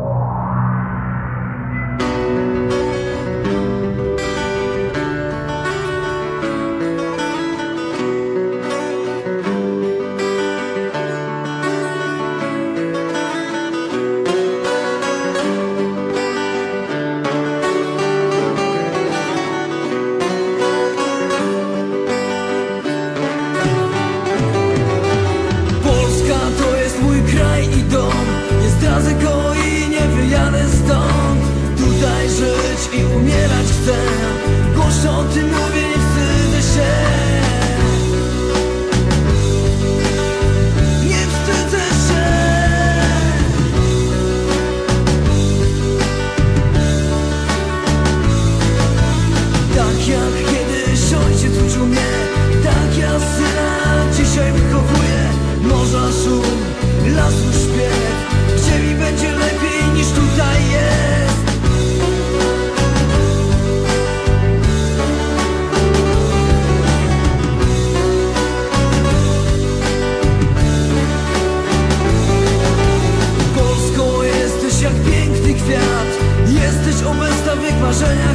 Yeah. i umierać chcę. Głoszę o tym 我想。